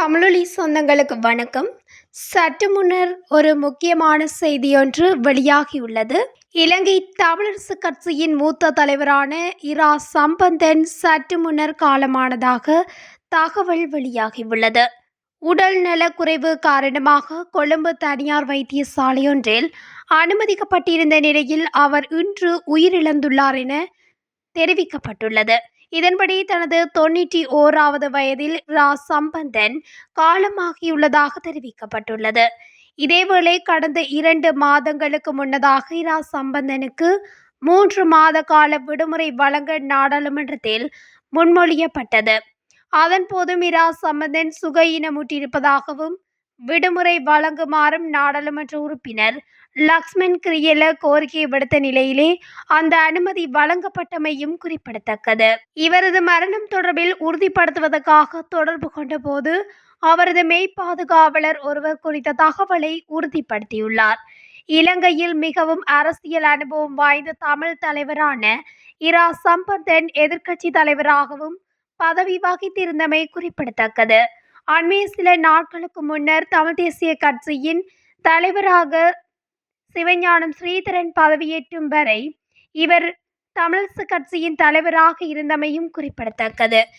தமிழொலி சொந்தங்களுக்கு வணக்கம். சற்று முன்னர் ஒரு முக்கியமான செய்தியொன்று வெளியாகியுள்ளது. இலங்கை தமிழரசு கட்சியின் மூத்த தலைவரான இரா சம்பந்தன் சற்று முன்னர் காலமானதாக தகவல் வெளியாகியுள்ளது. உடல் நலக்குறைவு காரணமாக கொழும்பு தனியார் வைத்தியசாலையொன்றில் அனுமதிக்கப்பட்டிருந்த நிலையில் அவர் இன்று உயிரிழந்துள்ளார் என தெரிவிக்கப்பட்டுள்ளது. இதன்படி தனது தொண்ணூற்றி ஓராவது வயதில் ரா. சம்பந்தன் காலமாகியுள்ளதாக தெரிவிக்கப்பட்டுள்ளது. இதேவேளை கடந்த இரண்டு மாதங்களுக்கு முன்னதாக இரா சம்பந்தனுக்கு மூன்று மாத கால விடுமுறை வழங்க நாடாளுமன்றத்தில் முன்மொழியப்பட்டது. அதன்போதும் இரா சம்பந்தன் சுகையினமுற்றிருப்பதாகவும் விடுமுறை வழங்குமாறும் நாடாளுமன்ற உறுப்பினர் லக்ஷ்மண் கிரியல கோரிக்கை விடுத்த நிலையிலே அந்த அனுமதி வழங்கப்பட்டமையும் குறிப்பிடத்தக்கது. இவரது மரணம் தொடர்பில் உறுதிப்படுத்துவதற்காக தொடர்பு கொண்டபோது அவரது மெய்ப்பாதுகாவலர் ஒருவர் குறித்த தகவலை உறுதிப்படுத்தியுள்ளார். இலங்கையில் மிகவும் அரசியல் அனுபவம் வாய்ந்த தமிழ் தலைவரான இரா. சம்பந்தன் எதிர்க்கட்சி தலைவராகவும் பதவி வகித்திருந்தமை குறிப்பிடத்தக்கது. அண்மைய சில நாட்களுக்கு முன்னர் தமிழ் தேசிய கட்சியின் தலைவராக சிவஞானம் ஸ்ரீதரன் பதவியேற்றும் வரை இவர் தமிழரசு கட்சியின் தலைவராக இருந்தமையும் குறிப்பிடத்தக்கது.